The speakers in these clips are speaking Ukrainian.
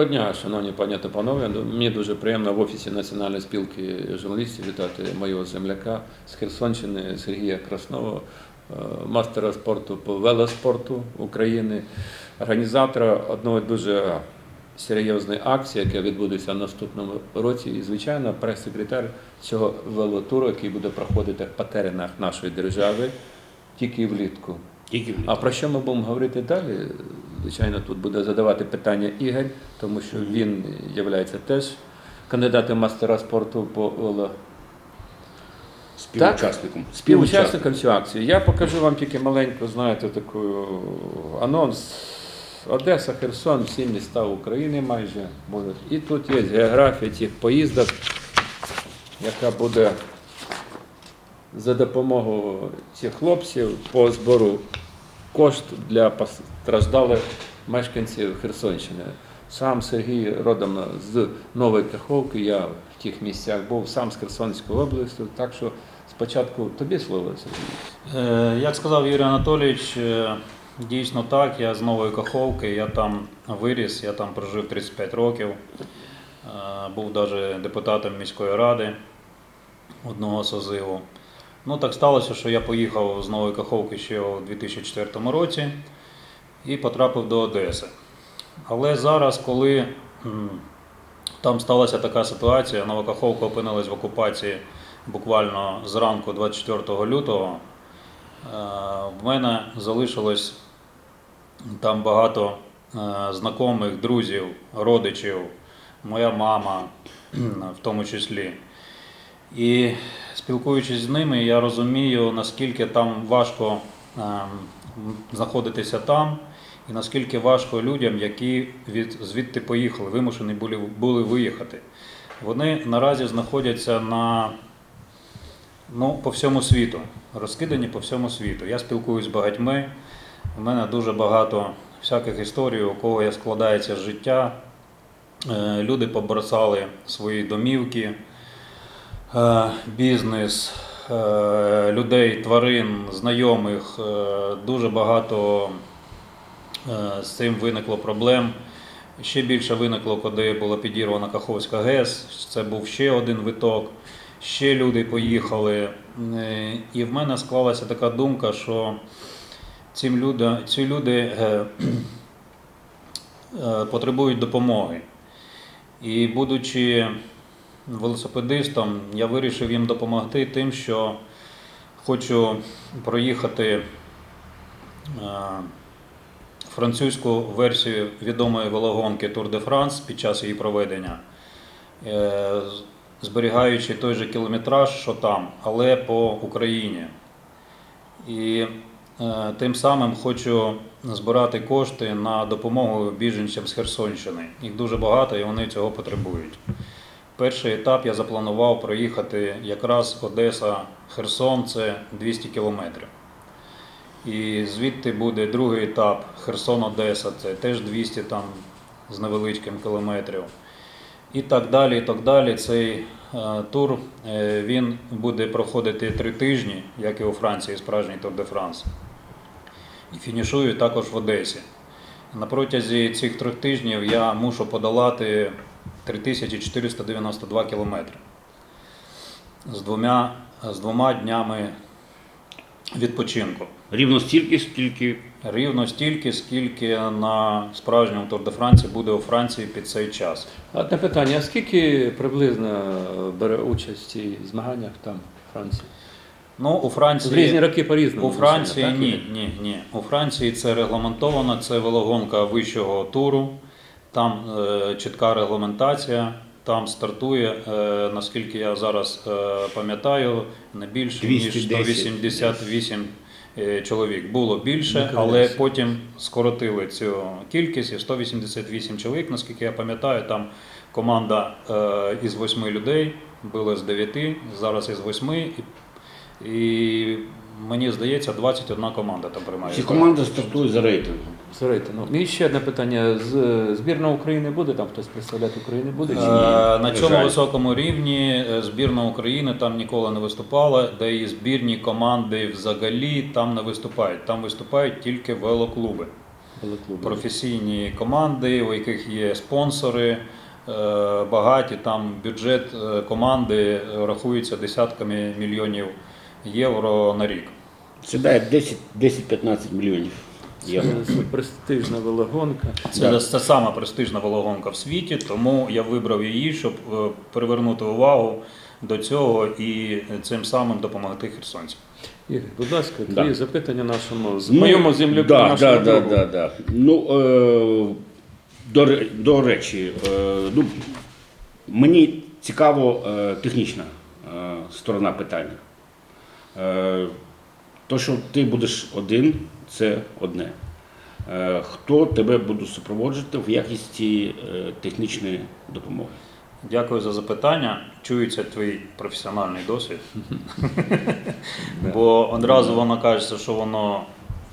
Доброго дня, шановні пані та панове. Мені дуже приємно в офісі Національної спілки журналістів вітати моєго земляка з Херсонщини Сергія Краснова, е, мастера спорту по велоспорту України, організатора одної дуже серйозної акції, яка відбудеться в наступному році. І, звичайно, прес-секретар цього велотуру, який буде проходити по теренах нашої держави тільки влітку. Тільки А про що ми будемо говорити далі? Звичайно, тут буде задавати питання Ігор, тому що він є теж кандидатом мастера спорту по вело. співучасником. співучасником цієї акції. Я покажу вам тільки маленьку, знаєте, таку анонс. Одеса, Херсон, всі міста України майже будуть. І тут є географія цих поїздок, яка буде за допомогою цих хлопців по збору кошт для постраждалих мешканців Херсонщини. Сам Сергій родом з Нової Каховки, я в тих місцях був, сам з Херсонської області. Так що спочатку тобі слово, Сергій. Е, Як сказав Юрій Анатолійович, е, дійсно так, я з Нової Каховки, я там виріс, я там прожив 35 років, Е, був навіть депутатом міської ради одного созиву. Ну так сталося, що я поїхав з Нової Каховки ще у 2004 році і потрапив до Одеси. Але зараз, коли там сталася така ситуація, Нова Каховка опинилась в окупації буквально зранку 24 лютого, е, в мене залишилось там багато е, знайомих, друзів, родичів, моя мама в тому числі. І спілкуючись з ними, я розумію, наскільки там важко ем, знаходитися там, і наскільки важко людям, які від, звідти поїхали, вимушені були, були виїхати. Вони наразі знаходяться на, ну, по всьому світу, розкидані по всьому світу. Я спілкуюсь з багатьми. У мене дуже багато всяких історій, у кого я складається життя. Е, Люди побросали свої домівки, е, бізнес, е, людей, тварин, знайомих. Дуже багато з цим виникло проблем. Ще більше виникло, коли була підірвана Каховська ГЕС. Це був ще один виток. Ще люди поїхали. Е, І в мене склалася така думка, що цим люди, ці люди е, е, потребують допомоги. І будучи велосипедистом, я вирішив їм допомогти тим, що хочу проїхати е, французьку версію відомої велогонки Tour de France під час її проведення, е, зберігаючи той же кілометраж, що там, але по Україні. І е, тим самим хочу збирати кошти на допомогу біженцям з Херсонщини. Їх дуже багато і вони цього потребують. Перший етап я запланував проїхати якраз Одеса-Херсон, це 200 кілометрів. І звідти буде другий етап Херсон-Одеса, це теж 200 там з невеличким кілометрів. І так далі, і так далі. Цей е, тур е, він буде проходити три тижні, як і у Франції, справжній Тур де Франс. І фінішую також в Одесі. На протязі цих трьох тижнів я мушу подолати 3492 кілометри з двома, з двома днями відпочинку. Рівно стільки, скільки Рівно стільки, скільки на справжньому Тур де Франції буде у Франції під цей час. Одне питання: а скільки приблизно бере участь в цій змаганнях там, в Франції? Ну, у В Франції, різні роки по-різному. у Франції так? ні, ні, ні. У Франції це регламентовано, це велогонка вищого туру, там е, чітка регламентація, там стартує, е, наскільки я зараз е, пам'ятаю, не більше ніж 188 е, чоловік. Було більше, але потім скоротили цю кількість і 188 чоловік, наскільки я пам'ятаю, там команда е, із восьми людей, було з дев'яти, зараз із 8. І, і мені здається, 21 команда там приймає. ці участь. команди стартують за рейтингом. З рейтингу. І ще одне питання: з збірна України буде там хтось представляти Україну буде чи Е, ні? На цьому жаль. високому рівні е, збірна України там ніколи не виступала, де і збірні команди взагалі там не виступають. Там виступають тільки велоклуби. Велоклуби. професійні команди, у яких є спонсори е, багаті. Там бюджет е, команди рахується десятками мільйонів євро на рік. Сідає 10 10-15 мільйонів євро. Це престижна велогонка. Це, це сама престижна велогонка в світі, тому я вибрав її, щоб е, привернути увагу до цього і цим самим допомогти херсонцям. Ігор, будь ласка, Да. твої запитання нашому з Ну, моєму земляку, да, нашому да, да, да, да. Ну, е, до, до речі, е, ну, мені цікаво е, технічна е, сторона питання. Е, то, що ти будеш один, це одне. Е, хто тебе буде супроводжувати в якості е, технічної допомоги? Дякую за запитання. Чується твій професіональний досвід. Бо одразу воно кажеться, що воно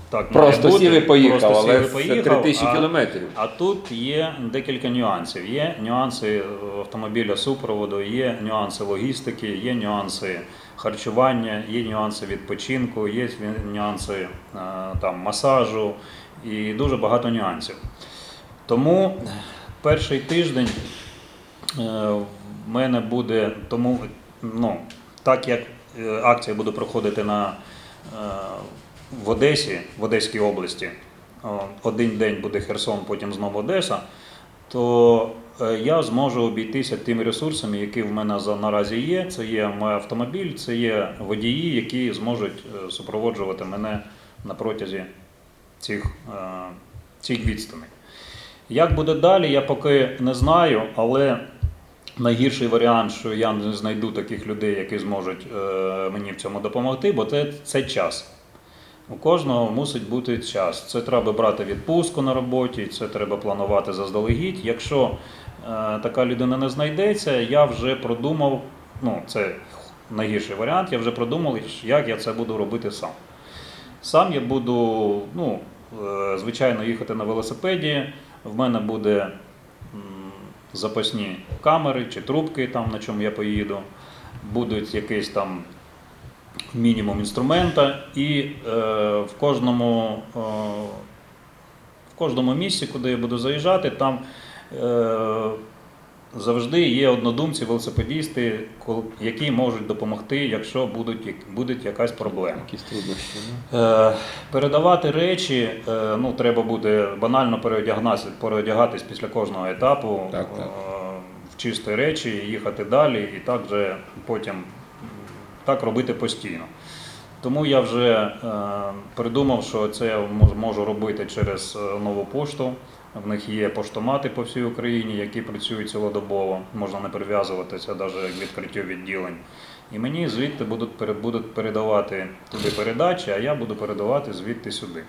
так має Просто сів і поїхав, Просто сів але і це поїхав, 3000 а- кілометрів. А тут є декілька нюансів. Є нюанси автомобіля супроводу, є нюанси логістики, є нюанси харчування, є нюанси відпочинку, є нюанси е, там, масажу і дуже багато нюансів. Тому перший тиждень е, в мене буде, тому ну, так як е, акція буде проходити на, е, в Одесі, в Одеській області, один день буде Херсон, потім знову Одеса, то е, я зможу обійтися тими ресурсами, які в мене наразі є. Це є мій автомобіль, це є водії, які зможуть е, супроводжувати мене на протязі цих, е, цих відстаней. Як буде далі, я поки не знаю, але найгірший варіант, що я не знайду таких людей, які зможуть е, мені в цьому допомогти, бо це, це час. У кожного мусить бути час. Це треба брати відпустку на роботі, це треба планувати заздалегідь. Якщо е, така людина не знайдеться, я вже продумав, ну це найгірший варіант, я вже продумав, як я це буду робити сам. Сам я буду, ну, е, звичайно, їхати на велосипеді. В мене буде запасні камери чи трубки, там, на чому я поїду. Будуть якийсь там мінімум інструмента, і е, в кожному. Е, в кожному місці, куди я буду заїжджати, там е, завжди є однодумці, велосипедісти, які можуть допомогти, якщо будуть, буде якась проблема. Якісь труднощі. передавати речі, ну треба буде банально переодягнатися, переодягатись після кожного етапу Так, так. чисті речі, їхати далі і так вже потім так робити постійно. Тому я вже е, придумав, що це я можу робити через е, нову пошту. В них є поштомати по всій Україні, які працюють цілодобово. Можна не прив'язуватися навіть к відкриттю відділень. І мені звідти будуть, будуть передавати туди передачі, а я буду передавати звідти сюди.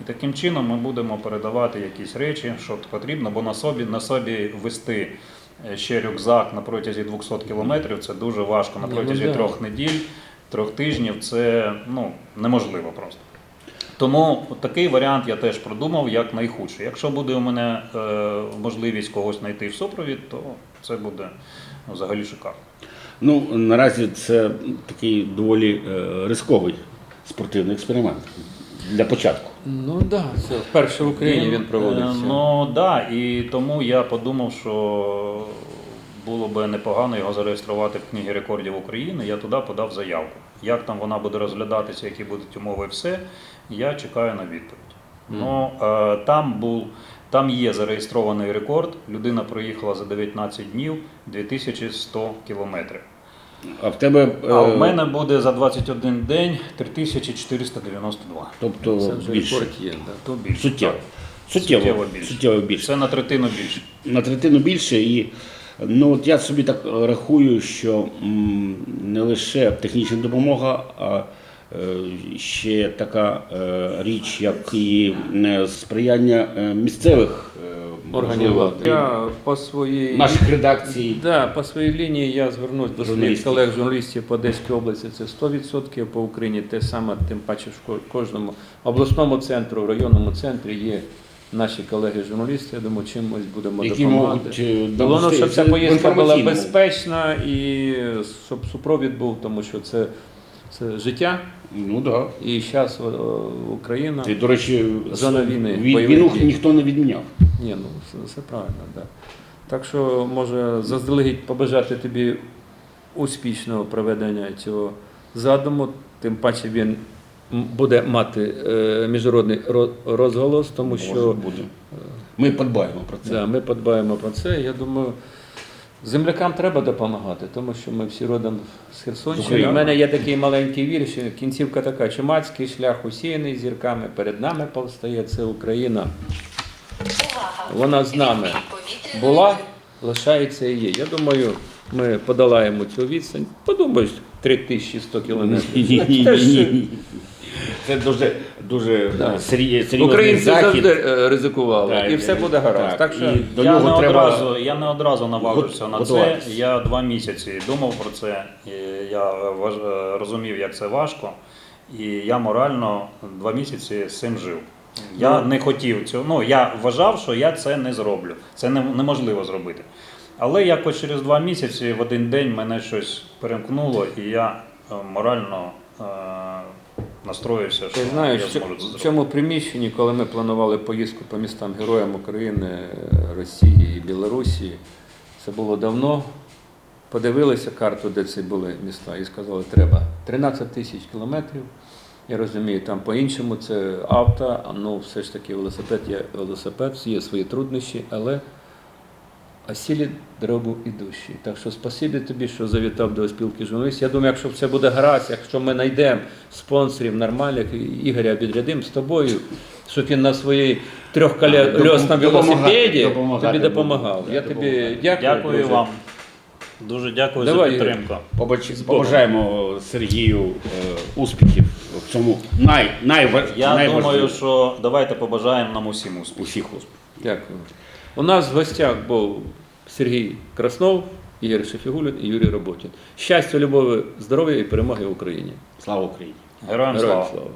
І таким чином ми будемо передавати якісь речі, що потрібно, бо на собі, на собі вести ще рюкзак на протязі 200 кілометрів це дуже важко. На ну протязі трьох неділь, трьох тижнів це ну, неможливо просто. Тому такий варіант я теж продумав як найхудший. Якщо буде у мене е, можливість когось знайти в супровід, то це буде ну, взагалі шикарно. Ну, наразі це такий доволі е, рисковий спортивний експеримент для початку. Ну так, да, це вперше в Україні він Е, проводиться. Ну так, да, і тому я подумав, що було би непогано його зареєструвати в книгі рекордів України. Я туди подав заявку. Як там вона буде розглядатися, які будуть умови, все, я чекаю на відповідь. Ну, е, там був. Там є зареєстрований рекорд. Людина проїхала за 19 днів 2100 кілометрів. А в тебе е, А в мене буде за 21 день 3492. тобто Це більше. є. Да. То більше. Суттєво. Суттєво, Суттєво більше. суттєво більше. Це на третину більше. На третину більше. І ну, от я собі так рахую, що м, не лише технічна допомога, а е, ще така е, річ, як і е, сприяння е, місцевих е, Органів влади. Я по своїй наших редакцій. Да, по своїй лінії я звернусь до своїх колег журналістів по Одеській області. Це 100%, по Україні те саме, тим паче в ко- кожному обласному центру, районному центрі є наші колеги-журналісти. Я думаю, чимось будемо Які допомагати. е, Головне, щоб ця поїздка була безпечна і щоб супровід був, тому що це Це життя. Ну так. І зараз Україна. І, до речі, Зона війни, вій- війну ніхто не відміняв. Ні, ну все, все правильно, так. Да. Так що може заздалегідь побажати тобі успішного проведення цього задуму, тим паче він буде мати е, міжнародний розголос, тому Може, що буде. Ми подбаємо про це. да, ми подбаємо про це. Я думаю, землякам треба допомагати, тому що ми всі родом з З Херсонщини. У мене є такий маленький вірш, кінцівка така, чумацький шлях усіяний зірками, перед нами повстає це Україна. Вона з нами була, лишається і є. Я думаю, ми подолаємо цю відстань. Подумаєш, 3100 кілометрів. Ні-ні-ні. Це дуже, дуже Да. сері- серйозний Українці захід. завжди е, ризикували, Так, і все буде гаразд. так, Так що і до я, нього не треба одразу, я не одразу наважився на це. готуватись. Я два місяці думав про це. І я важ... розумів, як це важко. І я морально два місяці з цим жив. Я Ну. не хотів цього. Ну, я вважав, що я це не зроблю. Це неможливо зробити. Але якось через два місяці в один день мене щось перемкнуло, і я е, морально е, настроївся, що Ти знаєш, я зможу це в цьому приміщенні, коли ми планували поїздку по містам героям України, Росії і Білорусі, це було давно. Подивилися карту, де це були міста, і сказали, треба 13 тисяч кілометрів. Я розумію, там по-іншому це авто, ну все ж таки велосипед є велосипед, є свої труднощі, але осілі дорогу ідущі. Так що спасибі тобі, що завітав до спілки журналістів. Я думаю, якщо все буде гаразд, якщо ми знайдемо спонсорів нормальних, Ігоря відрядимо з тобою, щоб він на своїй трьохкольосному Допомагати, велосипеді тобі допомагав. Я тобі дякую. Дякую дуже. вам. Дуже дякую Давай, за підтримку. Побажаємо Сергію е, успіхів в цьому най, най, Я найважливішому. думаю, що давайте побажаємо нам усім успіху. усіх успіхів. Дякую. У нас в гостях був Сергій Краснов, Ігор Шефігулін і Юрій Роботін. Щастя, любові, здоров'я і перемоги в Україні. Слава Україні! Героям Героям слава! слава!